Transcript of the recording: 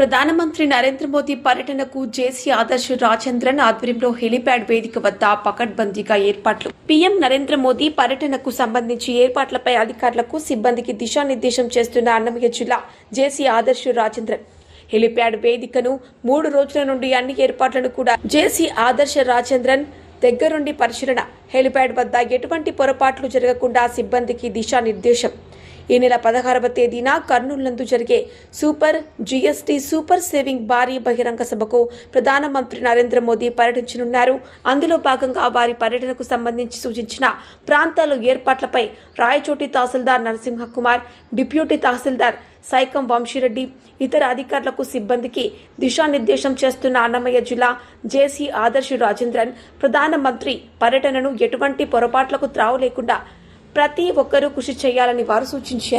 ప్రధానమంత్రి నరేంద్ర మోదీ పర్యటనకు జేసీ ఆదర్శ్ రాజేంద్రన్ ఆధ్వర్యంలో హెలిప్యాడ్ వేదిక వద్ద పకడ్బందీగా ఏర్పాట్లు. పీఎం నరేంద్ర మోదీ పర్యటనకు సంబంధించి ఏర్పాట్లపై అధికారులకు సిబ్బందికి దిశానిర్దేశం చేస్తున్న అన్నమయ్య జిల్లా జేసీ ఆదర్శ్ రాజేంద్రన్. హెలిప్యాడ్ వేదికను మూడు రోజుల నుండి అన్ని ఏర్పాట్లను కూడా జేసీ ఆదర్శ రాజేంద్రన్ దగ్గరుండి పరిశీలన. హెలిప్యాడ్ వద్ద ఎటువంటి పొరపాట్లు జరగకుండా సిబ్బందికి దిశానిర్దేశం. ఈ నెల పదహారవ తేదీన కర్నూలు నందు జరిగే సూపర్ జీఎస్టీ సూపర్ సేవింగ్ భారీ బహిరంగ సభకు ప్రధానమంత్రి నరేంద్ర మోదీ పర్యటించనున్నారు. అందులో భాగంగా వారి పర్యటనకు సంబంధించి సూచించిన ప్రాంతాల ఏర్పాట్లపై రాయచోటి తహసీల్దార్ నరసింహకుమార్ డిప్యూటీ తహసీల్దార్ సైకం వంశీరెడ్డి ఇతర అధికారులకు సిబ్బందికి దిశానిర్దేశం చేస్తున్న అన్నమయ్య జిల్లా జేసీ ఆదర్శ్ రాజేంద్రన్ ప్రధానమంత్రి పర్యటనను ఎటువంటి పొరపాట్లకు త్రావు లేకుండా ప్రతి ఒక్కరూ కృషి చేయాలని వారు సూచించారు.